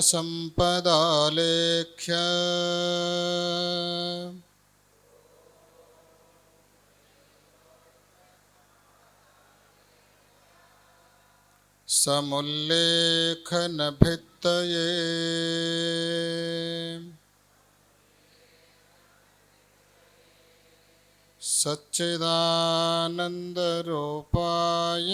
सम्पदालेख्य समुल्लेखनभित्तये। सच्चिदानन्दरूपाय।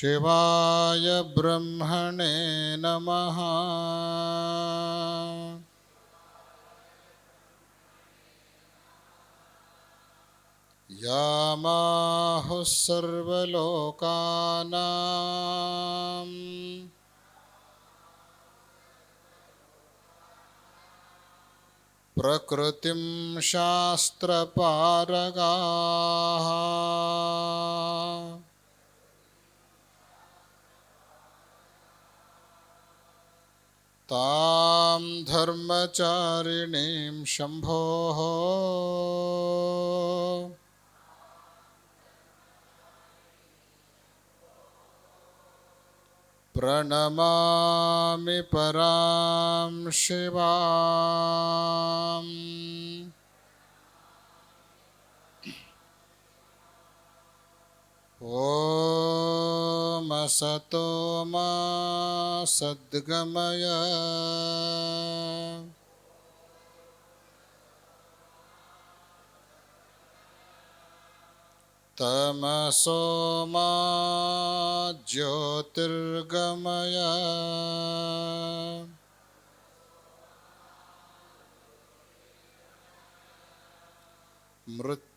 शिवाय ब्रह्मणे नमः। यामाहुः सर्वलोकानाम्। प्रकृतिं शास्त्रपारगाः। तां धर्मचारिणीं शम्भोः। प्रणमामि परां शिवाम्। ॐ असतो मा सद्गमय तमसो मा ज्योतिर्गमय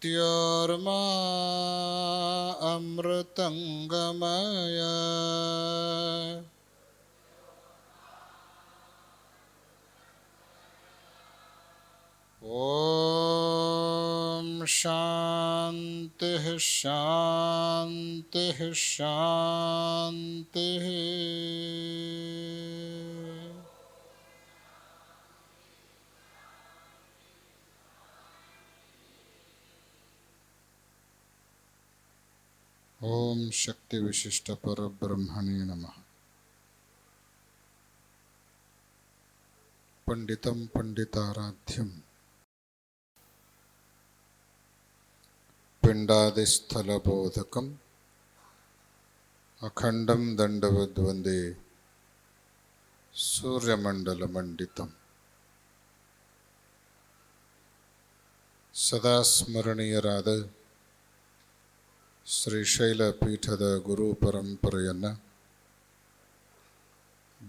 मृत्योर्मा अमृतङ्गमय। ॐ शान्तिः शान्तिः शान्तिः। ஓம் சக்தி விசிஷ்ட பரபிரம்மணே நம. பண்டிதம் பண்டிதாராத்தியம். பிண்டாதிஸ்தலபோதகம் அகண்டம் தண்டவத்வந்தே சூரியமண்டலமண்டிதம் சதா ஸ்மரணீயராது ಶ್ರೀಶೈಲ ಪೀಠದ ಗುರು ಪರಂಪರೆಯನ್ನು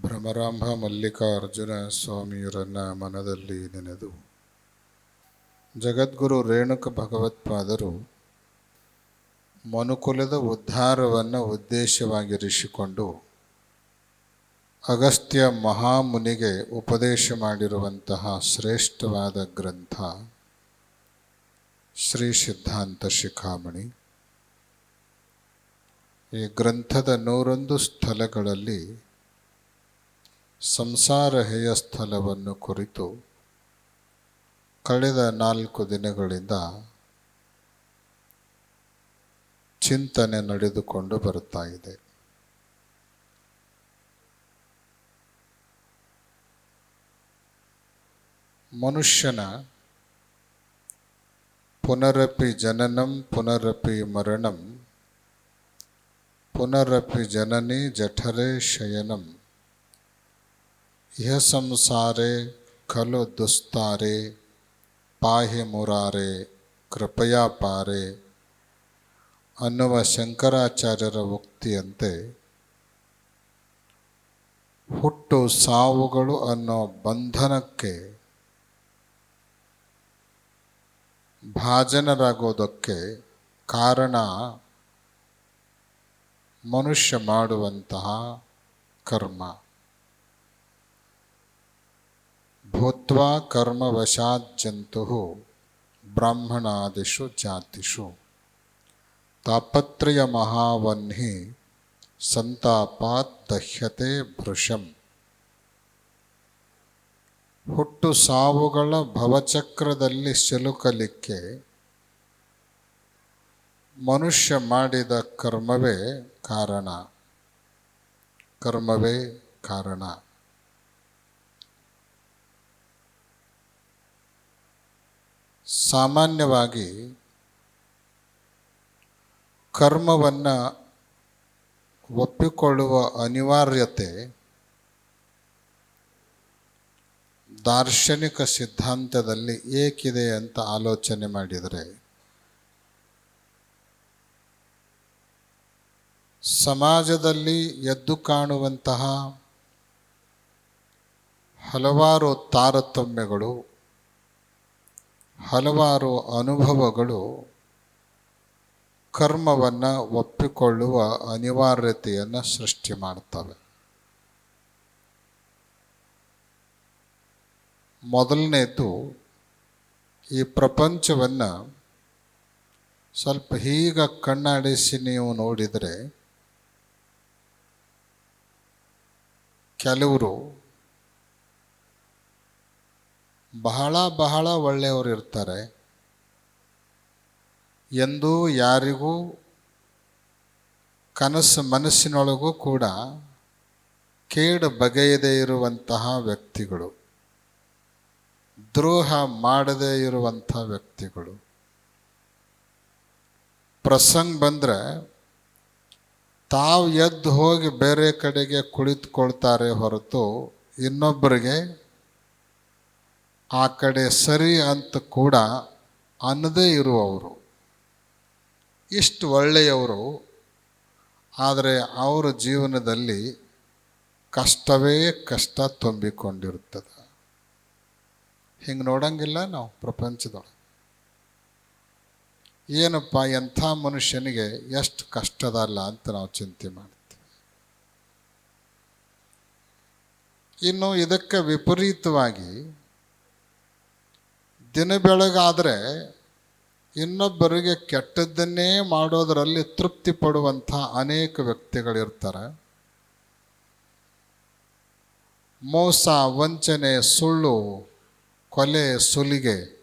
ಭ್ರಮರಾಂಭ ಮಲ್ಲಿಕಾರ್ಜುನ ಸ್ವಾಮಿಯರನ್ನು ಮನದಲ್ಲಿ ನೆನೆದು ಜಗದ್ಗುರು ರೇಣುಕ ಭಗವತ್ಪಾದರು ಮನುಕುಲದ ಉದ್ಧಾರವನ್ನು ಉದ್ದೇಶವಾಗಿರಿಸಿಕೊಂಡು ಅಗಸ್ತ್ಯ ಮಹಾಮುನಿಗೆ ಉಪದೇಶ ಮಾಡಿರುವಂತಹ ಶ್ರೇಷ್ಠವಾದ ಗ್ರಂಥ ಶ್ರೀ ಸಿದ್ಧಾಂತ ಶಿಖಾಮಣಿ. ಈ ಗ್ರಂಥದ ನೂರೊಂದು ಸ್ಥಳಗಳಲ್ಲಿ ಸಂಸಾರ ಹೇಯ ಸ್ಥಳವನ್ನು ಕುರಿತು ಕಳೆದ ನಾಲ್ಕು ದಿನಗಳಿಂದ ಚಿಂತನೆ ನಡೆದುಕೊಂಡು ಬರುತ್ತಾ ಇದೆ. ಮನುಷ್ಯನ ಪುನರಪಿ ಜನನಂ ಪುನರಪಿ ಮರಣಂ ಪುನರಪಿ ಜನನಿ ಜಠರೆ ಶಯನಂ. ಇಹ ಸಂಸಾರೆ ಖಲು ದುಸ್ತಾರೆ, ಪಾಹಿ ಮುರಾರೆ, ಕೃಪಯಾ ಪಾರೆ. ಅನ್ನುವ ಶಂಕರಾಚಾರ್ಯರ ಉಕ್ತಿಯಂತೆ, ಹುಟ್ಟು ಸಾವುಗಳು ಅನ್ನೋ ಬಂಧನಕ್ಕೆ ಭಾಜನರಾಗೋದಕ್ಕೆ ಕಾರಣ ಮನುಷ್ಯ ಮಾಡುವಂತಹ ಕರ್ಮ. ಭೂತ್ವಾ ಕರ್ಮವಶಾಜ್ಜಂತು ಬ್ರಾಹ್ಮಣಾದಿಷು ಜಾತಿಷು. ತಾಪತ್ರಯ ಮಹಾವನ್ಹಿ ಸಂತಾಪಾತ್ ದಹ್ಯತೆ ಭೃಶಂ. ಹುಟ್ಟು ಸಾವುಗಳ ಭವಚಕ್ರದಲ್ಲಿ ಸಿಲುಕಲಿಕ್ಕೆ ಮನುಷ್ಯ ಮಾಡಿದ ಕರ್ಮವೇ ಕಾರಣ. ಕರ್ಮವೇ ಕಾರಣ. ಸಾಮಾನ್ಯವಾಗಿ ಕರ್ಮವನ್ನು ಒಪ್ಪಿಕೊಳ್ಳುವ ಅನಿವಾರ್ಯತೆ ದಾರ್ಶನಿಕ ಸಿದ್ಧಾಂತದಲ್ಲಿ ಏಕಿದೆ ಅಂತ ಆಲೋಚನೆ ಮಾಡಿದರೆ ಸಮಾಜದಲ್ಲಿ ಎದ್ದು ಕಾಣುವಂತಹ ಹಲವಾರು ತಾರತಮ್ಯಗಳು, ಹಲವಾರು ಅನುಭವಗಳು ಕರ್ಮವನ್ನು ಒಪ್ಪಿಕೊಳ್ಳುವ ಅನಿವಾರ್ಯತೆಯನ್ನು ಸೃಷ್ಟಿ ಮಾಡ್ತವೆ. ಮೊದಲನೇದು, ಈ ಪ್ರಪಂಚವನ್ನು ಸ್ವಲ್ಪ ಹೀಗ ಕಣ್ಣಾಡಿಸಿ ನೀವು ನೋಡಿದರೆ ಕೆಲವರು ಬಹಳ ಬಹಳ ಒಳ್ಳೆಯವರು ಇರ್ತಾರೆ. ಎಂದು ಯಾರಿಗೂ ಕನಸು ಮನಸ್ಸಿನೊಳಗೂ ಕೂಡ ಕೇಡು ಬಗೆಯದೇ ಇರುವಂತಹ ವ್ಯಕ್ತಿಗಳು. ದ್ರೋಹ ಮಾಡದೇ ಇರುವಂಥ ವ್ಯಕ್ತಿಗಳು. ಪ್ರಸಂಗ ಬಂದರೆ ತಾವು ಎದ್ದು ಹೋಗಿ ಬೇರೆ ಕಡೆಗೆ ಕುಳಿತುಕೊಳ್ತಾರೆ ಹೊರತು ಇನ್ನೊಬ್ಬರಿಗೆ ಆ ಕಡೆ ಸರಿ ಅಂತ ಕೂಡ ಅನ್ನದೇ ಇರುವವರು. ಇಷ್ಟು ಒಳ್ಳೆಯವರು. ಆದರೆ ಅವರ ಜೀವನದಲ್ಲಿ ಕಷ್ಟವೇ ಕಷ್ಟ ತುಂಬಿಕೊಂಡಿರುತ್ತದೆ. ಹಿಂಗೆ ನೋಡಂಗಿಲ್ಲ ನಾವು ಪ್ರಪಂಚದೊಳಗೆ. ಏನಪ್ಪ, ಎಂಥ ಮನುಷ್ಯನಿಗೆ ಎಷ್ಟು ಕಷ್ಟದಲ್ಲ ಅಂತ ನಾವು ಚಿಂತೆ ಮಾಡ್ತೀವಿ. ಇನ್ನು ಇದಕ್ಕೆ ವಿಪರೀತವಾಗಿ ದಿನ ಬೆಳಗಾದರೆ ಇನ್ನೊಬ್ಬರಿಗೆ ಕೆಟ್ಟದ್ದನ್ನೇ ಮಾಡೋದರಲ್ಲಿ ತೃಪ್ತಿ ಪಡುವಂಥ ಅನೇಕ ವ್ಯಕ್ತಿಗಳಿರ್ತಾರೆ. ಮೋಸ, ವಂಚನೆ, ಸುಳ್ಳು, ಕೊಲೆ, ಸುಲಿಗೆ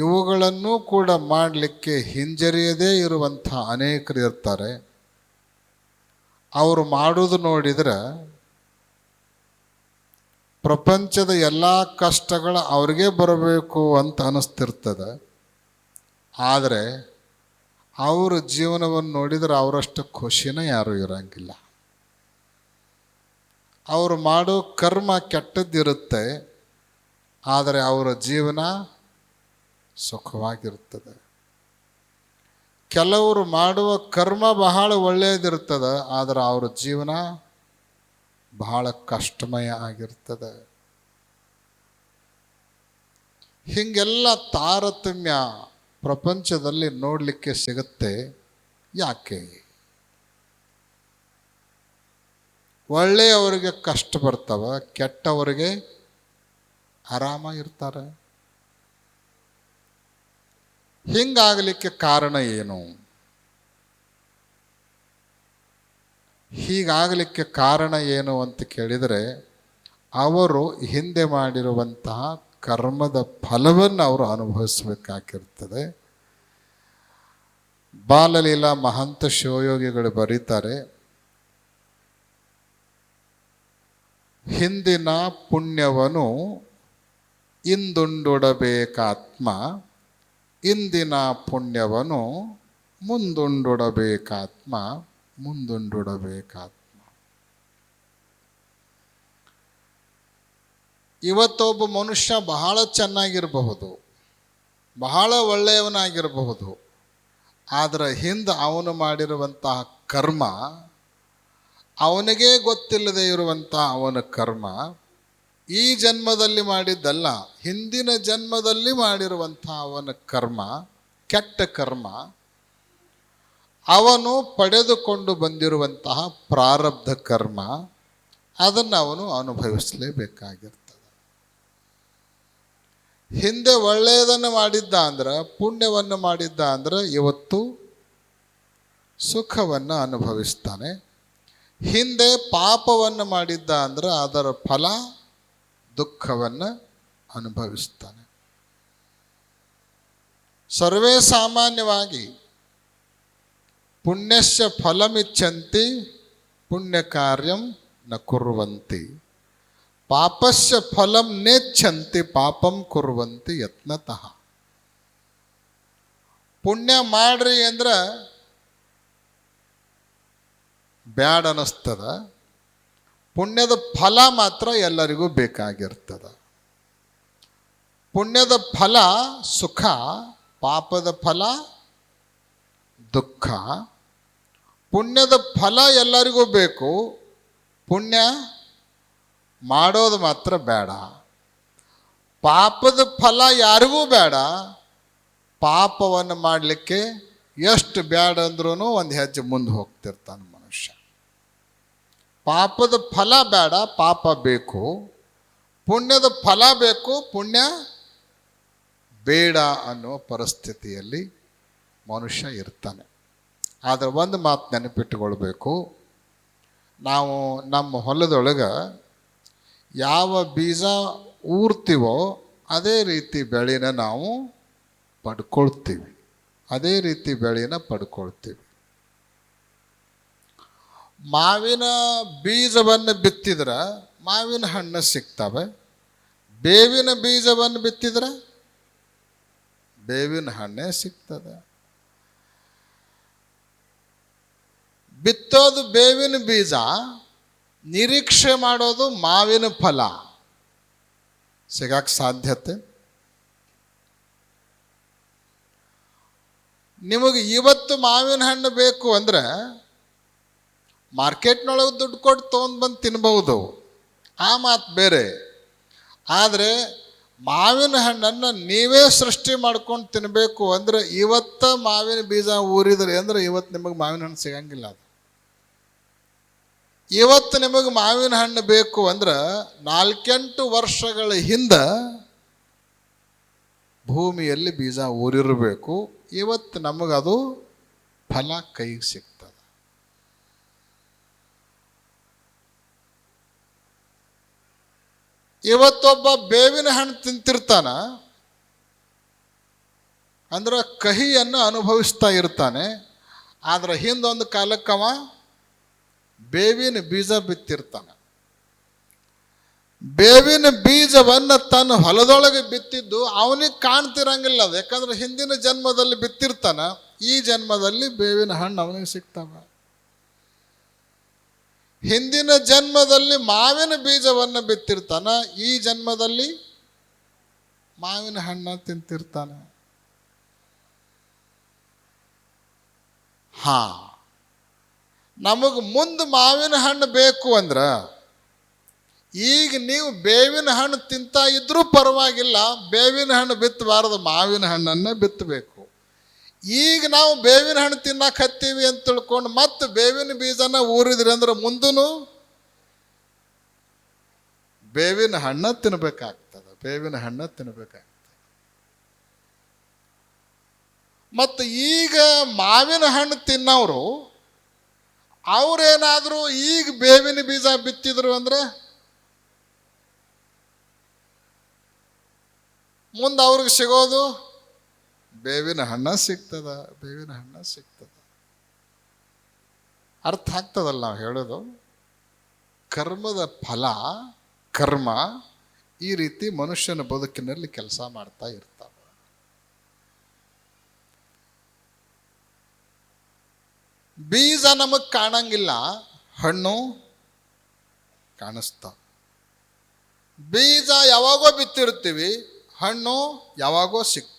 ಇವುಗಳನ್ನು ಕೂಡ ಮಾಡಲಿಕ್ಕೆ ಹಿಂಜರಿಯದೇ ಇರುವಂಥ ಅನೇಕರು ಇರ್ತಾರೆ. ಅವರು ಮಾಡೋದು ನೋಡಿದರೆ ಪ್ರಪಂಚದ ಎಲ್ಲ ಕಷ್ಟಗಳು ಅವ್ರಿಗೆ ಬರಬೇಕು ಅಂತ ಅನ್ನಿಸ್ತಿರ್ತದೆ ಆದರೆ ಅವರ ಜೀವನವನ್ನು ನೋಡಿದರೆ ಅವರಷ್ಟು ಖುಷಿನ ಯಾರೂ ಇರೋಂಗಿಲ್ಲ. ಅವರು ಮಾಡೋ ಕರ್ಮ ಕೆಟ್ಟದ್ದಿರುತ್ತೆ, ಆದರೆ ಅವರ ಜೀವನ ಸುಖವಾಗಿರುತ್ತದೆ. ಕೆಲವರು ಮಾಡುವ ಕರ್ಮ ಬಹಳ ಒಳ್ಳೆಯದಿರ್ತದೆ ಆದರೆ ಅವರ ಜೀವನ ಬಹಳ ಕಷ್ಟಮಯ ಆಗಿರ್ತದೆ ಹೀಗೆಲ್ಲ ತಾರತಮ್ಯ ಪ್ರಪಂಚದಲ್ಲಿ ನೋಡಲಿಕ್ಕೆ ಸಿಗುತ್ತೆ. ಯಾಕೆ? ಒಳ್ಳೆಯವರಿಗೆ ಕಷ್ಟ ಬರ್ತವೆ, ಕೆಟ್ಟವರಿಗೆ ಆರಾಮ ಇರ್ತಾರೆ ಹಿಂಗಾಗಲಿಕ್ಕೆ ಕಾರಣ ಏನು? ಹೀಗಾಗಲಿಕ್ಕೆ ಕಾರಣ ಏನು ಅಂತ ಕೇಳಿದರೆ, ಅವರು ಹಿಂದೆ ಮಾಡಿರುವಂತಹ ಕರ್ಮದ ಫಲವನ್ನು ಅವರು ಅನುಭವಿಸಬೇಕಾಗಿರ್ತದೆ. ಬಾಲಲೀಲಾ ಮಹಂತ ಶಿವಯೋಗಿಗಳು ಬರೀತಾರೆ, ಹಿಂದಿನ ಪುಣ್ಯವನ್ನು ಇಂದುಂಡುಡಬೇಕಾತ್ಮ ಇಂದಿನ ಪುಣ್ಯವನ್ನು ಮುಂದುಂಡುಡಬೇಕಾತ್ಮ ಮುಂದುಂಡುಡಬೇಕಾತ್ಮ. ಇವತ್ತೊಬ್ಬ ಮನುಷ್ಯ ಬಹಳ ಚೆನ್ನಾಗಿರಬಹುದು, ಬಹಳ ಒಳ್ಳೆಯವನಾಗಿರಬಹುದು, ಆದರೆ ಹಿಂದೆ ಅವನು ಮಾಡಿರುವಂತಹ ಕರ್ಮ, ಅವನಿಗೇ ಗೊತ್ತಿಲ್ಲದೆ ಇರುವಂತಹ ಅವನ ಕರ್ಮ ಈ ಜನ್ಮದಲ್ಲಿ ಮಾಡಿದ್ದಲ್ಲ, ಹಿಂದಿನ ಜನ್ಮದಲ್ಲಿ ಮಾಡಿರುವಂಥ ಅವನ ಕರ್ಮ, ಕೆಟ್ಟ ಕರ್ಮ, ಅವನು ಪಡೆದುಕೊಂಡು ಬಂದಿರುವಂತಹ ಪ್ರಾರಬ್ಧ ಕರ್ಮ, ಅದನ್ನು ಅವನು ಅನುಭವಿಸಲೇಬೇಕಾಗಿರ್ತದೆ. ಹಿಂದೆ ಒಳ್ಳೆಯದನ್ನು ಮಾಡಿದ್ದ ಅಂದ್ರೆ, ಪುಣ್ಯವನ್ನು ಮಾಡಿದ್ದ ಅಂದ್ರೆ, ಇವತ್ತು ಸುಖವನ್ನು ಅನುಭವಿಸ್ತಾನೆ. ಹಿಂದೆ ಪಾಪವನ್ನು ಮಾಡಿದ್ದ ಅಂದ್ರೆ, ಅದರ ಫಲ ದುಃಖವನ್ನು ಅನುಭವಿಸ್ತಾನೆ. ಸರ್ವೇ ಸಾಮಾನ್ಯವಾಗಿ ಪುಣ್ಯಸ್ಯ ಫಲಮಿಚ್ಛಂತಿ ಪುಣ್ಯ ಕಾರ್ಯಂ ನ ಕುರುವಂತಿ. ಪಾಪಸ್ಯ ಫಲಂ ನೇಚ್ಛಂತಿ, ಪಾಪಂ ಕುರ್ವಂತಿ ಯತ್ನತಃ. ಪುಣ್ಯ ಮಾಡ್ರಿ ಅಂದ್ರೆ ಬ್ಯಾಡ್ ಅನ್ನಿಸ್ತದ ಪುಣ್ಯದ ಫಲ ಮಾತ್ರ ಎಲ್ಲರಿಗೂ ಬೇಕಾಗಿರ್ತದ. ಪುಣ್ಯದ ಫಲ ಸುಖ, ಪಾಪದ ಫಲ ದುಃಖ. ಪುಣ್ಯದ ಫಲ ಎಲ್ಲರಿಗೂ ಬೇಕು. ಪುಣ್ಯ ಮಾಡೋದು ಮಾತ್ರ ಬೇಡ. ಪಾಪದ ಫಲ ಯಾರಿಗೂ ಬೇಡ. ಪಾಪವನ್ನು ಮಾಡಲಿಕ್ಕೆ ಎಷ್ಟು ಬೇಡ ಅಂದ್ರೂ ಒಂದು ಹೆಜ್ಜೆ ಮುಂದೆ ಹೋಗ್ತಿರ್ತಾನೆ. ಪಾಪದ ಫಲ ಬೇಡ, ಪಾಪ ಬೇಕು. ಪುಣ್ಯದ ಫಲ ಬೇಕು, ಪುಣ್ಯ ಬೇಡ ಅನ್ನೋ ಪರಿಸ್ಥಿತಿಯಲ್ಲಿ ಮನುಷ್ಯ ಇರ್ತಾನೆ. ಆದರೆ ಒಂದು ಮಾತು ನೆನಪಿಟ್ಟುಕೊಳ್ಬೇಕು. ನಾವು ನಮ್ಮ ಹೊಲದೊಳಗೆ ಯಾವ ಬೀಜ ಊರ್ತೀವೋ ಅದೇ ರೀತಿ ಬೆಳೆನ ನಾವು ಪಡ್ಕೊಳ್ತೀವಿ. ಅದೇ ರೀತಿ ಬೆಳೆನ ಪಡ್ಕೊಳ್ತೀವಿ. ಮಾವಿನ ಬೀಜವನ್ನು ಬಿತ್ತಿದ್ರೆ ಮಾವಿನ ಹಣ್ಣು ಸಿಗ್ತವೆ. ಬೇವಿನ ಬೀಜವನ್ನು ಬಿತ್ತಿದ್ರೆ ಬೇವಿನ ಹಣ್ಣೇ ಸಿಗ್ತದೆ. ಬಿತ್ತೋದು ಬೇವಿನ ಬೀಜ, ನಿರೀಕ್ಷೆ ಮಾಡೋದು ಮಾವಿನ ಫಲ. ಸಿಗಕ್ಕೆ ಸಾಧ್ಯತೆ? ನಿಮಗೆ ಇವತ್ತು ಮಾವಿನ ಹಣ್ಣು ಬೇಕು ಅಂದರೆ ಮಾರ್ಕೆಟ್ನೊಳಗೆ ದುಡ್ಡು ಕೊಟ್ಟು ತೊಗೊಂಡು ಬಂದು ತಿನ್ಬಹುದು ಆ ಮಾತು ಬೇರೆ. ಆದರೆ ಮಾವಿನ ಹಣ್ಣನ್ನು ನೀವೇ ಸೃಷ್ಟಿ ಮಾಡ್ಕೊಂಡು ತಿನ್ನಬೇಕು ಅಂದರೆ ಇವತ್ತ ಮಾವಿನ ಬೀಜ ಊರಿದ್ರೆ ಅಂದ್ರೆ ಇವತ್ತು ನಿಮಗೆ ಮಾವಿನ ಹಣ್ಣು ಸಿಗಂಗಿಲ್ಲ ಅದು. ಇವತ್ತು ನಿಮಗೆ ಮಾವಿನ ಹಣ್ಣು ಬೇಕು ಅಂದ್ರೆ ನಾಲ್ಕೆಂಟು ವರ್ಷಗಳ ಹಿಂದೆ ಭೂಮಿಯಲ್ಲಿ ಬೀಜ ಊರಿರಬೇಕು. ಇವತ್ತು ನಮಗದು ಫಲ ಕೈಗೆ ಸಿಗ್ತದೆ. ಇವತ್ತೊಬ್ಬ ಬೇವಿನ ಹಣ್ಣು ತಿಂತಿರ್ತಾನ, ಅಂದ್ರೆ ಕಹಿಯನ್ನು ಅನುಭವಿಸ್ತಾ ಇರ್ತಾನೆ, ಆದ್ರೆ ಹಿಂದೊಂದು ಕಾಲಕ್ಕವ ಬೇವಿನ ಬೀಜ ಬಿತ್ತಿರ್ತಾನೆ. ಬೇವಿನ ಬೀಜವನ್ನು ತನ್ನ ಹೊಲದೊಳಗೆ ಬಿತ್ತಿದ್ದು ಅವನಿಗೆ ಕಾಣ್ತಿರಂಗಿಲ್ಲ ಅದು. ಯಾಕಂದ್ರೆ ಹಿಂದಿನ ಜನ್ಮದಲ್ಲಿ ಬಿತ್ತಿರ್ತಾನ, ಈ ಜನ್ಮದಲ್ಲಿ ಬೇವಿನ ಹಣ್ಣು ಅವನಿಗೆ ಸಿಗ್ತಾವ. ಹಿಂದಿನ ಜನ್ಮದಲ್ಲಿ ಮಾವಿನ ಬೀಜವನ್ನು ಬಿತ್ತಿರ್ತಾನ, ಈ ಜನ್ಮದಲ್ಲಿ ಮಾವಿನ ಹಣ್ಣು ತಿಂತಿರ್ತಾನೆ. ಹಾ, ನಮಗೆ ಮುಂದೆ ಮಾವಿನ ಹಣ್ಣು ಬೇಕು ಅಂದ್ರೆ, ಈಗ ನೀವು ಬೇವಿನ ಹಣ್ಣು ತಿಂತ ಇದ್ರೂ ಪರವಾಗಿಲ್ಲ, ಬೇವಿನ ಹಣ್ಣು ಬಿತ್ತಬಾರದು ಮಾವಿನ ಹಣ್ಣನ್ನೇ ಬಿತ್ತಬೇಕು ಈಗ ನಾವು ಬೇವಿನ ಹಣ್ಣು ತಿನ್ನಕ್ಕೆ ಹತ್ತೀವಿ ಅಂತ ತಿಳ್ಕೊಂಡು ಮತ್ತೆ ಬೇವಿನ ಬೀಜನ ಊರಿದ್ರಿ ಅಂದ್ರೆ ಮುಂದೂ ಬೇವಿನ ಹಣ್ಣ ತಿನ್ಬೇಕಾಗ್ತದೆ, ಬೇವಿನ ಹಣ್ಣ ತಿನ್ಬೇಕಾಗ್ತದೆ. ಮತ್ತು ಈಗ ಮಾವಿನ ಹಣ್ಣು ತಿನ್ನವರು ಅವ್ರೇನಾದರೂ ಈಗ ಬೇವಿನ ಬೀಜ ಬಿತ್ತಿದ್ರು ಅಂದ್ರೆ ಮುಂದೆ ಅವ್ರಿಗೆ ಸಿಗೋದು ಬೇವಿನ ಹಣ್ಣ ಸಿಗ್ತದ, ಬೇವಿನ ಹಣ್ಣ ಸಿಗ್ತದ. ಅರ್ಥ ಆಗ್ತದಲ್ಲ ನಾವು ಹೇಳೋದು? ಕರ್ಮದ ಫಲ, ಕರ್ಮ ಈ ರೀತಿ ಮನುಷ್ಯನ ಬದುಕಿನಲ್ಲಿ ಕೆಲಸ ಮಾಡ್ತಾ ಇರ್ತಾವ. ಬೀಜ ನಮಗ್ ಕಾಣಂಗಿಲ್ಲ, ಹಣ್ಣು ಕಾಣಿಸ್ತಾವ. ಬೀಜ ಯಾವಾಗೋ ಬಿತ್ತಿರ್ತೀವಿ, ಹಣ್ಣು ಯಾವಾಗೋ ಸಿಗ್ತದೆ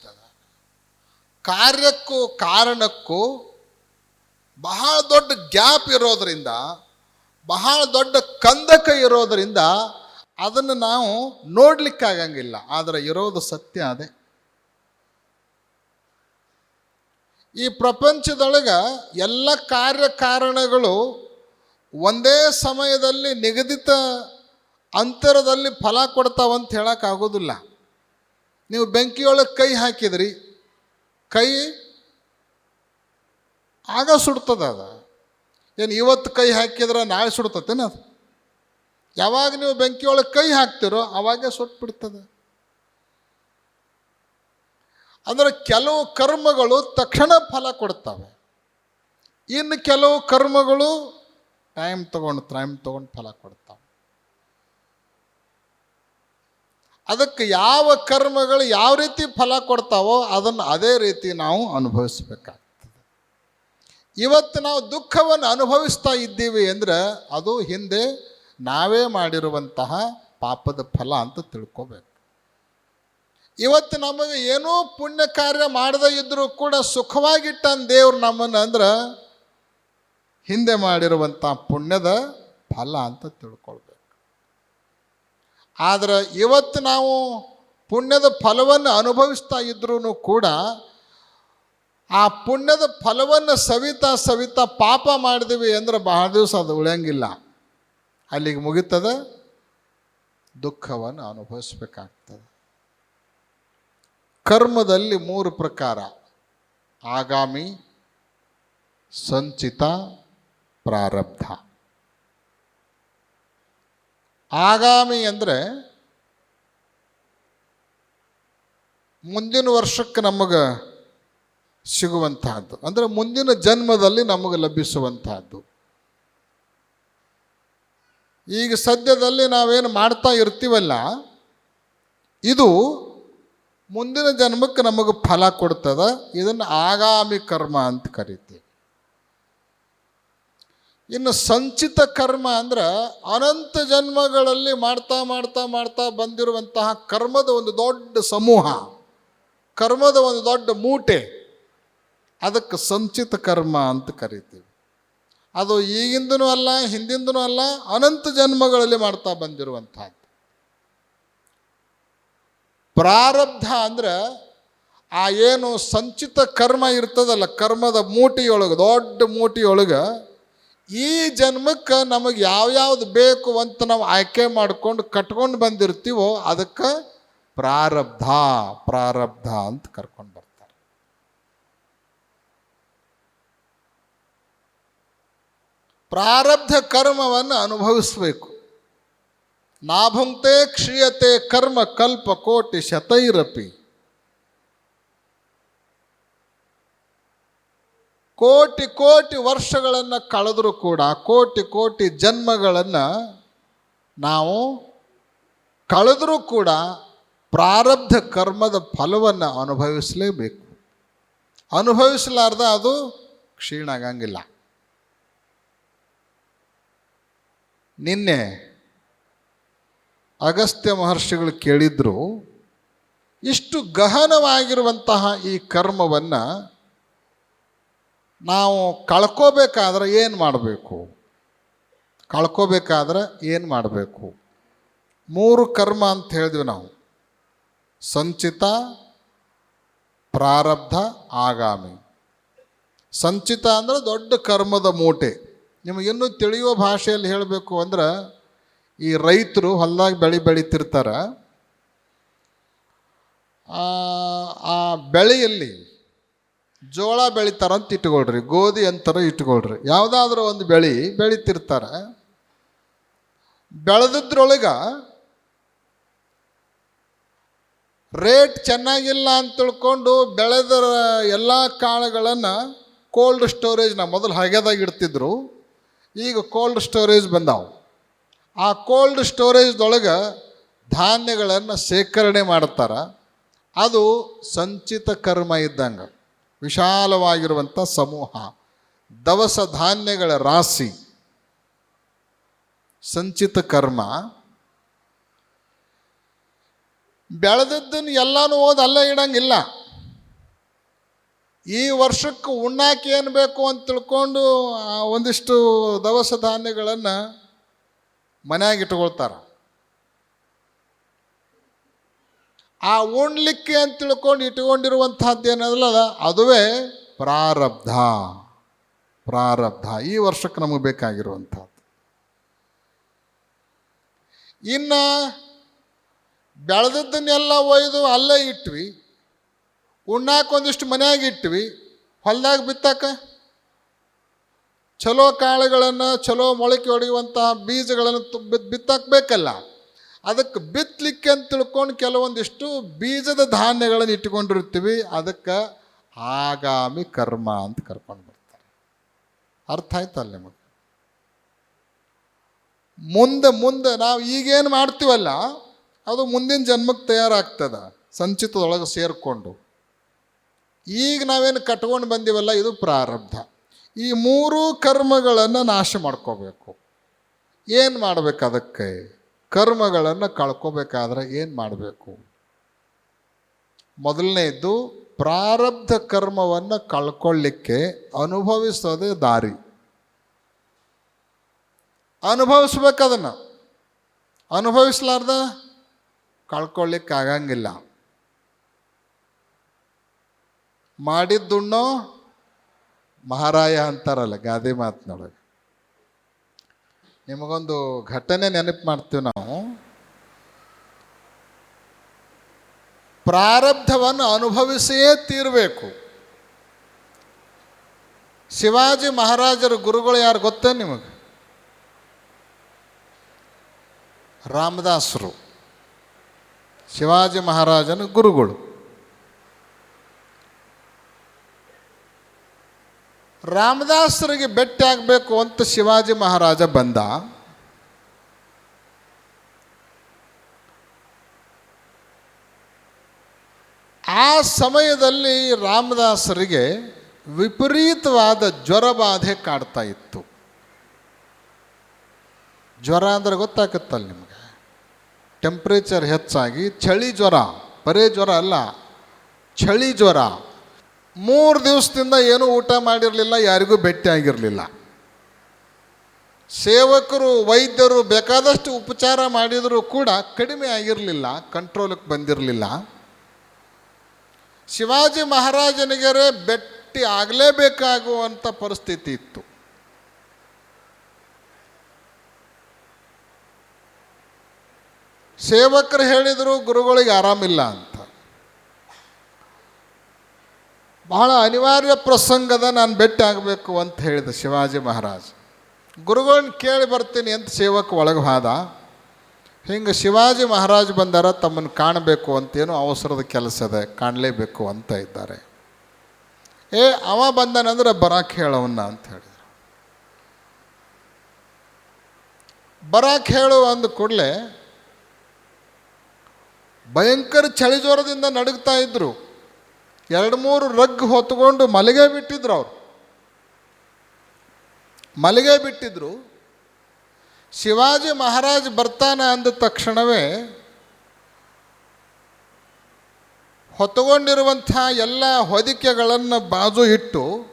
ಕಾರ್ಯಕ್ಕೂ ಕಾರಣಕ್ಕೂ ಬಹಳ ದೊಡ್ಡ ಗ್ಯಾಪ್ ಇರೋದರಿಂದ, ಬಹಳ ದೊಡ್ಡ ಕಂದಕ ಇರೋದರಿಂದ ಅದನ್ನು ನಾವು ನೋಡ್ಲಿಕ್ಕಾಗಂಗಿಲ್ಲ ಆದರೆ ಇರೋದು ಸತ್ಯ ಅದೇ. ಈ ಪ್ರಪಂಚದೊಳಗೆ ಎಲ್ಲ ಕಾರ್ಯಕಾರಣಗಳು ಒಂದೇ ಸಮಯದಲ್ಲಿ ನಿಗದಿತ ಅಂತರದಲ್ಲಿ ಫಲ ಕೊಡ್ತಾವಂತ ಹೇಳೋಕ್ಕಾಗೋದಿಲ್ಲ ನೀವು ಬೆಂಕಿಯೊಳಗೆ ಕೈ ಹಾಕಿದ್ರಿ ಕೈ ಆಗ ಸುಡ್ತದ ಅದು. ಏನು ಇವತ್ತು ಕೈ ಹಾಕಿದ್ರೆ ನಾಳೆ ಸುಡ್ತತೇನ ಅದು? ಯಾವಾಗ ನೀವು ಬೆಂಕಿಯೊಳಗೆ ಕೈ ಹಾಕ್ತಿರೋ ಅವಾಗೆ ಸುಟ್ಟು ಬಿಡ್ತದೆ. ಅಂದರೆ ಕೆಲವು ಕರ್ಮಗಳು ತಕ್ಷಣ ಫಲ ಕೊಡ್ತವೆ. ಇನ್ನು ಕೆಲವು ಕರ್ಮಗಳು ಟೈಮ್ ತಗೊಂಡು ಟೈಮ್ ತಗೊಂಡು ಫಲ ಕೊಡ್ತಾವೆ. ಅದಕ್ಕೆ ಯಾವ ಕರ್ಮಗಳು ಯಾವ ರೀತಿ ಫಲ ಕೊಡ್ತಾವೋ ಅದನ್ನು ಅದೇ ರೀತಿ ನಾವು ಅನುಭವಿಸ್ಬೇಕಾಗ್ತದೆ. ಇವತ್ತು ನಾವು ದುಃಖವನ್ನು ಅನುಭವಿಸ್ತಾ ಇದ್ದೀವಿ ಅಂದರೆ ಅದು ಹಿಂದೆ ನಾವೇ ಮಾಡಿರುವಂತಹ ಪಾಪದ ಫಲ ಅಂತ ತಿಳ್ಕೋಬೇಕು. ಇವತ್ತು ನಮಗೆ ಏನೋ ಪುಣ್ಯ ಕಾರ್ಯ ಮಾಡದೇ ಇದ್ದರೂ ಕೂಡ ಸುಖವಾಗಿಟ್ಟನ್ ದೇವ್ರು ನಮ್ಮನ್ನು ಅಂದ್ರೆ ಹಿಂದೆ ಮಾಡಿರುವಂಥ ಪುಣ್ಯದ ಫಲ ಅಂತ ತಿಳ್ಕೊಳ್ಬೇಕು. ಆದರೆ ಇವತ್ತು ನಾವು ಪುಣ್ಯದ ಫಲವನ್ನು ಅನುಭವಿಸ್ತಾ ಇದ್ರೂ ಕೂಡ ಆ ಪುಣ್ಯದ ಫಲವನ್ನು ಸವಿತಾ ಸವಿತಾ ಪಾಪ ಮಾಡಿದ್ವಿ ಅಂದ್ರೆ ಬಹಳ ದಿವಸ ಅದು ಉಳಿಯಂಗಿಲ್ಲ. ಅಲ್ಲಿಗೆ ಮುಗೀತದೆ. ದುಃಖವನ್ನು ಅನುಭವಿಸ್ಬೇಕಾಗ್ತದೆ. ಕರ್ಮದಲ್ಲಿ ಮೂರು ಪ್ರಕಾರ. ಆಗಾಮಿ, ಸಂಚಿತ, ಪ್ರಾರಬ್ಧ. ಆಗಾಮಿ ಅಂದರೆ ಮುಂದಿನ ವರ್ಷಕ್ಕೆ ನಮಗೆ ಸಿಗುವಂತಹದ್ದು. ಅಂದರೆ ಮುಂದಿನ ಜನ್ಮದಲ್ಲಿ ನಮಗೆ ಲಭಿಸುವಂತಹದ್ದು. ಈಗ ಸದ್ಯದಲ್ಲಿ ನಾವೇನು ಮಾಡ್ತಾ ಇರ್ತೀವಲ್ಲ, ಇದು ಮುಂದಿನ ಜನ್ಮಕ್ಕೆ ನಮಗೆ ಫಲ ಕೊಡ್ತದೆ. ಇದನ್ನು ಆಗಾಮಿ ಕರ್ಮ ಅಂತ ಕರಿತೀವಿ. ಇನ್ನು ಸಂಚಿತ ಕರ್ಮ ಅಂದ್ರೆ ಅನಂತ ಜನ್ಮಗಳಲ್ಲಿ ಮಾಡ್ತಾ ಮಾಡ್ತಾ ಮಾಡ್ತಾ ಬಂದಿರುವಂತಹ ಕರ್ಮದ ಒಂದು ದೊಡ್ಡ ಸಮೂಹ, ಕರ್ಮದ ಒಂದು ದೊಡ್ಡ ಮೂಟೆ. ಅದಕ್ಕೆ ಸಂಚಿತ ಕರ್ಮ ಅಂತ ಕರಿತೀವಿ. ಅದು ಈಗಿಂದನೂ ಅಲ್ಲ, ಹಿಂದಿಂದನೂ ಅಲ್ಲ, ಅನಂತ ಜನ್ಮಗಳಲ್ಲಿ ಮಾಡ್ತಾ ಬಂದಿರುವಂತಹದ್ದು ಪ್ರಾರಬ್ಧ ಅಂದ್ರೆ ಆ ಏನು ಸಂಚಿತ ಕರ್ಮ ಇರ್ತದಲ್ಲ, ಕರ್ಮದ ಮೂಟಿಯೊಳಗೆ, ದೊಡ್ಡ ಮೂಟಿಯೊಳಗೆ ಈ ಜನ್ಮಕ್ಕೆ ನಮಗೆ ಯಾವ್ಯಾವ್ದು ಬೇಕು ಅಂತ ನಾವು ಆಯ್ಕೆ ಮಾಡ್ಕೊಂಡು ಕಟ್ಕೊಂಡು ಬಂದಿರ್ತೀವೋ ಅದಕ್ಕೆ ಪ್ರಾರಬ್ಧ ಪ್ರಾರಬ್ಧ ಅಂತ ಕರ್ಕೊಂಡು ಬರ್ತಾರೆ. ಪ್ರಾರಬ್ಧ ಕರ್ಮವನ್ನು ಅನುಭವಿಸ್ಬೇಕು. ನಾಭುಂಕ್ತೆ ಕ್ಷೀಯತೆ ಕರ್ಮ ಕಲ್ಪ ಕೋಟಿ ಶತೈರಪಿ. ಕೋಟಿ ಕೋಟಿ ವರ್ಷಗಳನ್ನು ಕಳೆದರೂ ಕೂಡ, ಕೋಟಿ ಕೋಟಿ ಜನ್ಮಗಳನ್ನು ನಾವು ಕಳೆದರೂ ಕೂಡ ಪ್ರಾರಬ್ಧ ಕರ್ಮದ ಫಲವನ್ನು ಅನುಭವಿಸಲೇಬೇಕು. ಅನುಭವಿಸಲಾರ್ದ ಅದು ಕ್ಷೀಣ ಆಗಂಗಿಲ್ಲ ನಿನ್ನೆ ಅಗಸ್ತ್ಯ ಮಹರ್ಷಿಗಳು ಕೇಳಿದ್ರು, ಇಷ್ಟು ಗಹನವಾಗಿರುವಂತಹ ಈ ಕರ್ಮವನ್ನು ನಾವು ಕಳ್ಕೋಬೇಕಾದ್ರೆ ಏನು ಮಾಡಬೇಕು? ಕಳ್ಕೋಬೇಕಾದ್ರೆ ಏನು ಮಾಡಬೇಕು? ಮೂರು ಕರ್ಮ ಅಂತ ಹೇಳಿದ್ವಿ ನಾವು. ಸಂಚಿತ, ಪ್ರಾರಬ್ಧ, ಆಗಾಮಿ. ಸಂಚಿತ ಅಂದರೆ ದೊಡ್ಡ ಕರ್ಮದ ಮೂಟೆ. ನಿಮಗಿನ್ನೂ ತಿಳಿಯುವ ಭಾಷೆಯಲ್ಲಿ ಹೇಳಬೇಕು ಅಂದ್ರೆ ಈ ರೈತರು ಹೊಲದಾಗ ಬೆಳೆ ಬೆಳೀತಿರ್ತಾರೆ. ಆ ಬೆಳೆಯಲ್ಲಿ ಜೋಳ ಬೆಳಿತಾರಂತ ಇಟ್ಕೊಳ್ರಿ, ಗೋಧಿ ಅಂತಾರ ಇಟ್ಕೊಳ್ರಿ. ಯಾವುದಾದ್ರೂ ಒಂದು ಬೆಳೆ ಬೆಳಿತಿರ್ತಾರೆ. ಬೆಳೆದಿದ್ರೊಳಗೆ ರೇಟ್ ಚೆನ್ನಾಗಿಲ್ಲ ಅಂತ ತಿಳ್ಕೊಂಡು ಬೆಳೆದ ಎಲ್ಲ ಕಾಳುಗಳನ್ನು ಕೋಲ್ಡ್ ಸ್ಟೋರೇಜ್ನ ಮೊದಲು ಹಗೆದಾಗ ಇಡ್ತಿದ್ರು. ಈಗ ಕೋಲ್ಡ್ ಸ್ಟೋರೇಜ್ ಬಂದಾವು. ಆ ಕೋಲ್ಡ್ ಸ್ಟೋರೇಜ್ದೊಳಗೆ ಧಾನ್ಯಗಳನ್ನು ಶೇಖರಣೆ ಮಾಡ್ತಾರೆ. ಅದು ಸಂಚಿತ ಕರ್ಮ ಇದ್ದಂಗೆ. ವಿಶಾಲವಾಗಿರುವಂಥ ಸಮೂಹ, ದವಸ ಧಾನ್ಯಗಳ ರಾಶಿ, ಸಂಚಿತ ಕರ್ಮ. ಬೆಳೆದದ್ದನ್ನು ಎಲ್ಲನೂ ಓದಿ ಅಲ್ಲೇ ಇಡಂಗಿಲ್ಲ. ಈ ವರ್ಷಕ್ಕೆ ಉಣ್ಣಾಕೆ ಏನು ಬೇಕು ಅಂತ ತಿಳ್ಕೊಂಡು ಒಂದಿಷ್ಟು ದವಸ ಧಾನ್ಯಗಳನ್ನು ಮನ್ಯಾಗ ಆ ಉಣ್ಲಿಕ್ಕೆ ಅಂತ ತಿಳ್ಕೊಂಡು ಇಟ್ಕೊಂಡಿರುವಂಥದ್ದು ಏನದಲ್ಲ ಅದುವೇ ಪ್ರಾರಬ್ಧ. ಪ್ರಾರಬ್ಧ. ಈ ವರ್ಷಕ್ಕೆ ನಮಗೆ ಬೇಕಾಗಿರುವಂಥದ್ದು ಇನ್ನು ಬೆಳೆದದ್ದನ್ನೆಲ್ಲ ಒಯ್ದು ಅಲ್ಲೇ ಇಟ್ವಿ. ಉಣ್ಣಾಕ ಒಂದಿಷ್ಟು ಮನ್ಯಾಗ ಇಟ್ವಿ. ಹೊಲ್ದಾಗ ಬಿತ್ತಾಕ? ಚಲೋ ಕಾಳುಗಳನ್ನು ಚಲೋ ಮೊಳಕೆ ಹೊಡೆಯುವಂತಹ ಬೀಜಗಳನ್ನು ತು- ಬಿತ್- ಬೇಕಲ್ಲ. ಅದಕ್ಕೆ ಬಿತ್ತಲಿಕ್ಕೆ ಅಂತ ತಿಳ್ಕೊಂಡು ಕೆಲವೊಂದಿಷ್ಟು ಬೀಜದ ಧಾನ್ಯಗಳನ್ನು ಇಟ್ಕೊಂಡಿರ್ತೀವಿ ಅದಕ್ಕೆ ಆಗಾಮಿ ಕರ್ಮ ಅಂತ ಕರ್ಕೊಂಡು ಬರ್ತಾರೆ. ಅರ್ಥ ಆಯ್ತಲ್ಲ ನಿಮಗೆ? ಮುಂದೆ ಮುಂದೆ ನಾವು ಈಗೇನು ಮಾಡ್ತೀವಲ್ಲ, ಅದು ಮುಂದಿನ ಜನ್ಮಕ್ಕೆ ತಯಾರಾಗ್ತದ, ಸಂಚಿತದೊಳಗೆ ಸೇರಿಕೊಂಡು. ಈಗ ನಾವೇನು ಕಟ್ಕೊಂಡು ಬಂದೀವಲ್ಲ, ಇದು ಪ್ರಾರಬ್ಧ. ಈ ಮೂರು ಕರ್ಮಗಳನ್ನು ನಾಶ ಮಾಡ್ಕೋಬೇಕು. ಏನು ಮಾಡಬೇಕು ಅದಕ್ಕೆ? ಕರ್ಮಗಳನ್ನು ಕಳ್ಕೋಬೇಕಾದ್ರೆ ಏನು ಮಾಡಬೇಕು? ಮೊದಲನೇದು ಪ್ರಾರಬ್ಧ ಕರ್ಮವನ್ನು ಕಳ್ಕೊಳ್ಳಿಕ್ಕೆ ಅನುಭವಿಸೋದೇ ದಾರಿ. ಅನುಭವಿಸ್ಬೇಕು ಅದನ್ನು. ಅನುಭವಿಸ್ಲಾರ್ದ ಕಳ್ಕೊಳ್ಳಿಕ್ಕೆ ಆಗಂಗಿಲ್ಲ. ಮಾಡಿದ್ದುಣ್ಣೋ ಮಹಾರಾಯ ಅಂತಾರಲ್ಲ ಗಾದೆ ಮಾತಿನೊಳಗೆ. ನಿಮಗೊಂದು ಘಟನೆ ನೆನಪು ಮಾಡ್ತೀವಿ ನಾವು. ಪ್ರಾರಬ್ಧವನ್ನು ಅನುಭವಿಸಿಯೇ ತೀರಬೇಕು. ಶಿವಾಜಿ ಮಹಾರಾಜರ ಗುರುಗಳು ಯಾರು ಗೊತ್ತೇ ನಿಮಗೆ? ರಾಮದಾಸರು. ಶಿವಾಜಿ ಮಹಾರಾಜನ ಗುರುಗಳು. ರಾಮದಾಸರಿಗೆ ಭೇಟಿ ಆಗಬೇಕು ಅಂತ ಶಿವಾಜಿ ಮಹಾರಾಜ ಬಂದ. ಆ ಸಮಯದಲ್ಲಿ ರಾಮದಾಸರಿಗೆ ವಿಪರೀತವಾದ ಜ್ವರ ಬಾಧೆ ಕಾಡ್ತಾ ಇತ್ತು. ಜ್ವರ ಅಂದರೆ ಗೊತ್ತಾಗತ್ತಲ್ಲ ನಿಮಗೆ? ಟೆಂಪ್ರೇಚರ್ ಹೆಚ್ಚಾಗಿ ಚಳಿ ಜ್ವರ, ಬರೇ ಜ್ವರ ಅಲ್ಲ, ಚಳಿ ಜ್ವರ. ಮೂರು ದಿವಸದಿಂದ ಏನೂ ಊಟ ಮಾಡಿರಲಿಲ್ಲ, ಯಾರಿಗೂ ಭೇಟಿ ಆಗಿರಲಿಲ್ಲ. ಸೇವಕರು, ವೈದ್ಯರು ಬೇಕಾದಷ್ಟು ಉಪಚಾರ ಮಾಡಿದರೂ ಕೂಡ ಕಡಿಮೆ ಆಗಿರಲಿಲ್ಲ, ಕಂಟ್ರೋಲಿಗೆ ಬಂದಿರಲಿಲ್ಲ. ಶಿವಾಜಿ ಮಹಾರಾಜನಿಗರೇ ಭೇಟಿ ಆಗಲೇಬೇಕಾಗುವಂಥ ಪರಿಸ್ಥಿತಿ ಇತ್ತು. ಸೇವಕರು ಹೇಳಿದರು, ಗುರುಗಳಿಗೆ ಆರಾಮಿಲ್ಲ ಅಂತ. ಬಹಳ ಅನಿವಾರ್ಯ ಪ್ರಸಂಗದ ನಾನು ಭೇಟಿ ಆಗಬೇಕು ಅಂತ ಹೇಳಿದ ಶಿವಾಜಿ ಮಹಾರಾಜ್. ಗುರುಗಳನ್ನ ಕೇಳಿ ಬರ್ತೀನಿ ಅಂತ ಸೇವಕ ಒಳಗೆ ಹಾದ. ಹಿಂಗೆ ಶಿವಾಜಿ ಮಹಾರಾಜ್ ಬಂದಾರ ತಮ್ಮನ್ನು ಕಾಣಬೇಕು ಅಂತೇನು ಅವಸರದ ಕೆಲಸ ಇದೆ, ಕಾಣಲೇಬೇಕು ಅಂತ ಇದ್ದಾರೆ. ಏ, ಅವ ಬಂದನಂದ್ರೆ ಬರಾಕ್ ಹೇಳವನ್ನ ಅಂತ ಹೇಳಿದರು. ಬರಾಕ್ ಹೇಳು ಅಂದ ಕೂಡಲೇ ಭಯಂಕರ ಚಳಿ ಜ್ವರದಿಂದ ನಡುಗ್ತಾ ಇದ್ರು. ಎರಡು ಮೂರು ರಗ್ ಹೊತ್ಕೊಂಡು ಮಲಗೆ ಬಿಟ್ಟಿದ್ರು ಅವರು. ಮಲಗೆ ಬಿಟ್ಟಿದ್ರು. ಶಿವಾಜಿ ಮಹಾರಾಜ್ ಬರ್ತಾನೆ ಅಂದ ತಕ್ಷಣವೇ ಹೊತ್ತುಕೊಂಡಿರುವಂಥ ಎಲ್ಲ ಹೊದಿಕೆಗಳನ್ನು ಬಾಜು ಇಟ್ಟು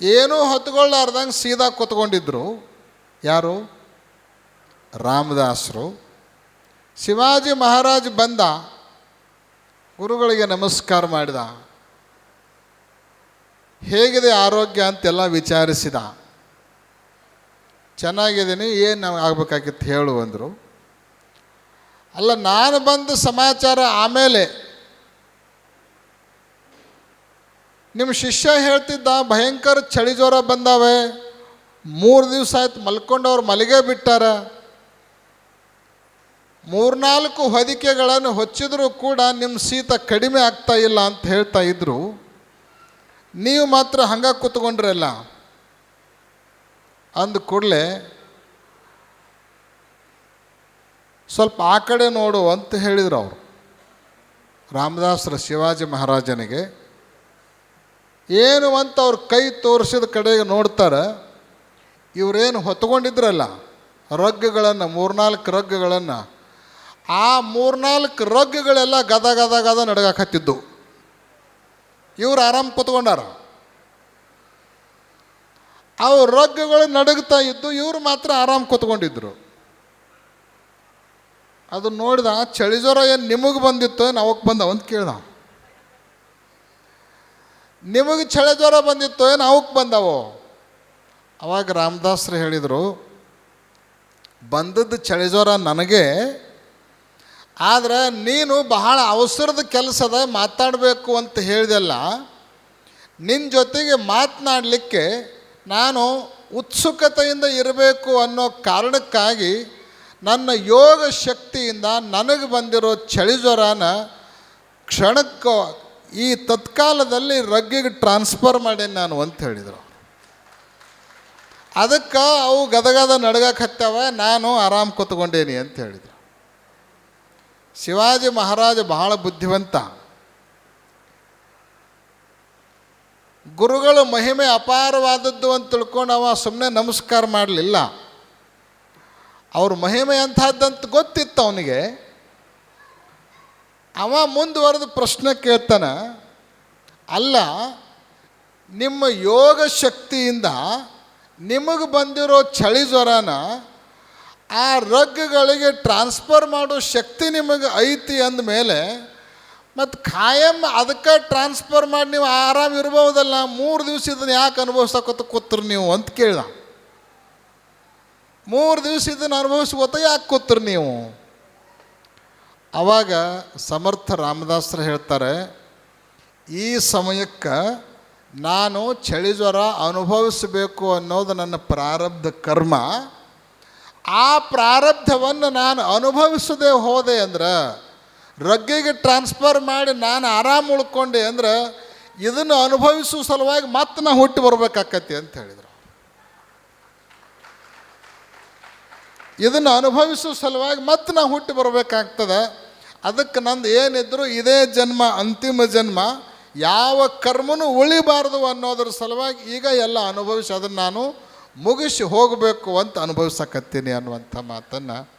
ಏನೂ ಹೊತ್ಕೊಳ್ಳಾರ್ದಂಗೆ ಸೀದಾ ಕೂತ್ಕೊಂಡಿದ್ರು. ಯಾರು? ರಾಮದಾಸರು. ಶಿವಾಜಿ ಮಹಾರಾಜ್ ಬಂದ. ಗುರುಗಳಿಗೆ ನಮಸ್ಕಾರ ಮಾಡಿದ. ಹೇಗಿದೆ ಆರೋಗ್ಯ ಅಂತೆಲ್ಲ ವಿಚಾರಿಸಿದ. ಚೆನ್ನಾಗಿದ್ದೀನಿ, ಏನು ಆಗಬೇಕಾಗಿತ್ತು ಹೇಳು ಅಂದರು. ಅಲ್ಲ, ನಾನು ಬಂದ ಸಮಾಚಾರ ಆಮೇಲೆ ನಿಮ್ಮ ಶಿಷ್ಯ ಹೇಳ್ತಿದ್ದ, ಭಯಂಕರ ಚಳಿ ಜ್ವರ ಬಂದಾವೆ. ಮೂರು ದಿವಸ ಆಯ್ತು ಮಲ್ಕೊಂಡವ್ರು ಮಲಗೇ ಬಿಟ್ಟಾರ. ಮೂರ್ನಾಲ್ಕು ಹೊದಿಕೆಗಳನ್ನು ಹೊಚ್ಚಿದರೂ ಕೂಡ ನಿಮ್ಮ ಶೀತ ಕಡಿಮೆ ಆಗ್ತಾ ಇಲ್ಲ ಅಂತ ಹೇಳ್ತಾ ಇದ್ರು. ನೀವು ಮಾತ್ರ ಹಂಗೆ ಕೂತ್ಕೊಂಡ್ರಲ್ಲ. ಅಂದ ಕೂಡಲೇ ಸ್ವಲ್ಪ ಆ ಕಡೆ ನೋಡು ಅಂತ ಹೇಳಿದರು ಅವರು. ರಾಮದಾಸರ ಶಿವಾಜಿ ಮಹಾರಾಜನಿಗೆ. ಏನು ಅಂತ ಅವ್ರ ಕೈ ತೋರಿಸಿದ ಕಡೆಗೆ ನೋಡ್ತಾರೆ. ಇವರೇನು ಹೊತ್ಕೊಂಡಿದ್ರಲ್ಲ. ರಗ್ಗಗಳನ್ನು, ಮೂರ್ನಾಲ್ಕು ರಗ್ಗುಗಳನ್ನು ಆ ಮೂರ್ನಾಲ್ಕು ರೋಗಗಳೆಲ್ಲ ಗದ ಗದ ಗದ ನಡಗಾಕತ್ತಿದ್ದು. ಇವ್ರು ಆರಾಮ್ ಕೂತ್ಕೊಂಡಾರ. ಅವು ರೋಗಗಳು ನಡಗ್ತಾ ಇದ್ದು ಇವರು ಮಾತ್ರ ಆರಾಮ್ ಕೂತ್ಕೊಂಡಿದ್ರು. ಅದು ನೋಡಿದ ಚಳಿ ಜ್ವರ ಏನು ನಿಮಗೆ ಬಂದಿತ್ತು? ಏನು ಅವಕ್ಕೆ ಬಂದವ? ಅಂತ ಕೇಳ್ದ ನಿಮಗೆ ಚಳಿ ಜ್ವರ ಬಂದಿತ್ತು? ಏನು ಅವಕ್ಕೆ ಬಂದವು? ಅವಾಗ ರಾಮದಾಸ್ರು ಹೇಳಿದರು, ಬಂದದ್ದು ಚಳಿ ಜ್ವರ ನನಗೆ ಆದರೆ ನೀನು ಬಹಳ ಅವಸರದ ಕೆಲಸದ ಮಾತಾಡಬೇಕು ಅಂತ ಹೇಳಿದೆಲ್ಲ ನಿನ್ನ ಜೊತೆಗೆ ಮಾತನಾಡಲಿಕ್ಕೆ ನಾನು ಉತ್ಸುಕತೆಯಿಂದ ಇರಬೇಕು ಅನ್ನೋ ಕಾರಣಕ್ಕಾಗಿ ನನ್ನ ಯೋಗ ಶಕ್ತಿಯಿಂದ ನನಗೆ ಬಂದಿರೋ ಚಳಿ ಜ್ವರನ ಕ್ಷಣಕ್ಕೆ ಈ ತತ್ಕಾಲದಲ್ಲಿ ರಗ್ಗಿಗೆ ಟ್ರಾನ್ಸ್ಫರ್ ಮಾಡೇನಿ ನಾನು ಅಂತ ಹೇಳಿದರು. ಅದಕ್ಕೆ ಅವು ಗದಗದ ನಡಗಕ್ಕೆ ಹತ್ತವ ನಾನು ಆರಾಮ್ ಕೂತ್ಕೊಂಡೇನಿ ಅಂತ ಹೇಳಿದರು. ಶಿವಾಜಿ ಮಹಾರಾಜ ಬಹಳ ಬುದ್ಧಿವಂತ. ಗುರುಗಳ ಮಹಿಮೆ ಅಪಾರವಾದದ್ದು ಅಂತ ತಿಳ್ಕೊಂಡು ಅವ ಸುಮ್ಮನೆ ನಮಸ್ಕಾರ ಮಾಡಲಿಲ್ಲ. ಅವ್ರ ಮಹಿಮೆ ಅಂಥದ್ದಂತ ಗೊತ್ತಿತ್ತು ಅವನಿಗೆ. ಅವ ಮುಂದುವರೆದು ಪ್ರಶ್ನೆ ಕೇಳ್ತಾನೆ, ಅಲ್ಲ, ನಿಮ್ಮ ಯೋಗ ಶಕ್ತಿಯಿಂದ ನಿಮಗೆ ಬಂದಿರೋ ಚಳಿ ಜ್ವರನ ಆ ರಗ್ಗಳಿಗೆ ಟ್ರಾನ್ಸ್ಫರ್ ಮಾಡೋ ಶಕ್ತಿ ನಿಮಗೆ ಐತಿ ಅಂದಮೇಲೆ ಮತ್ತು ಖಾಯಂ ಅದಕ್ಕೆ ಟ್ರಾನ್ಸ್ಫರ್ ಮಾಡಿ ನೀವು ಆರಾಮ ಇರ್ಬೋದಲ್ಲ, ಮೂರು ದಿವಸ ಇದನ್ನು ಯಾಕೆ ಅನುಭವಿಸಕೋತ ಕೂತ್ರಿ ನೀವು ಅಂತ ಕೇಳ್ದ. ಮೂರು ದಿವಸ ಇದನ್ನು ಅನುಭವಿಸ್ಕೋತ ಯಾಕೆ ಕೂತ್ರಿ ನೀವು? ಆವಾಗ ಸಮರ್ಥ ರಾಮದಾಸರು ಹೇಳ್ತಾರೆ, ಈ ಸಮಯಕ್ಕೆ ನಾನು ಚಳಿ ಜ್ವರ ಅನುಭವಿಸಬೇಕು ಅನ್ನೋದು ನನ್ನ ಪ್ರಾರಬ್ಧ ಕರ್ಮ. ಆ ಪ್ರಾರಬ್ಧವನ್ನು ನಾನು ಅನುಭವಿಸದೆ ಹೋದೆ ಅಂದ್ರೆ, ರಗ್ಗಿಗೆ ಟ್ರಾನ್ಸ್ಫರ್ ಮಾಡಿ ನಾನು ಆರಾಮ ಉಳ್ಕೊಂಡೆ ಅಂದ್ರೆ, ಇದನ್ನು ಅನುಭವಿಸುವ ಸಲುವಾಗಿ ಮತ್ತೆ ನಾ ಹುಟ್ಟಿ ಬರ್ಬೇಕಾಕತಿ ಅಂತ ಹೇಳಿದರು. ಇದನ್ನು ಅನುಭವಿಸುವ ಸಲುವಾಗಿ ಮತ್ತೆ ನಾ ಹುಟ್ಟಿ ಬರಬೇಕಾಗ್ತದೆ. ಅದಕ್ಕೆ ನಂದು ಏನಿದ್ರು ಇದೇ ಜನ್ಮ, ಅಂತಿಮ ಜನ್ಮ, ಯಾವ ಕರ್ಮನೂ ಉಳಿಬಾರ್ದು ಅನ್ನೋದ್ರ ಸಲುವಾಗಿ ಈಗ ಎಲ್ಲ ಅನುಭವಿಸಿ, ಅದನ್ನು ನಾನು ಮುಗಿಸಿ ಹೋಗಬೇಕು ಅಂತ ಅನುಭವಿಸಕತ್ತೀನಿ ಅನ್ನುವಂಥ ಮಾತನ್ನು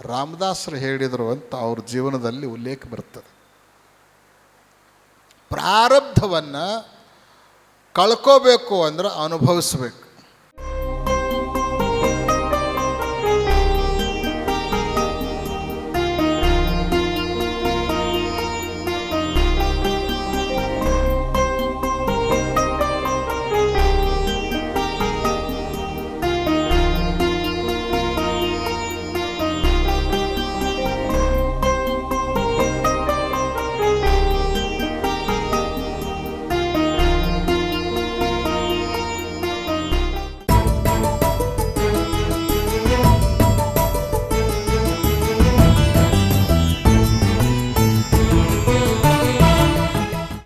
ರಾಮದಾಸರು ಹೇಳಿದರು ಅಂತ ಅವ್ರ ಜೀವನದಲ್ಲಿ ಉಲ್ಲೇಖ ಬರ್ತದೆ. ಪ್ರಾರಬ್ಧವನ್ನು ಕಳ್ಕೋಬೇಕು ಅಂದ್ರೆ ಅನುಭವಿಸ್ಬೇಕು.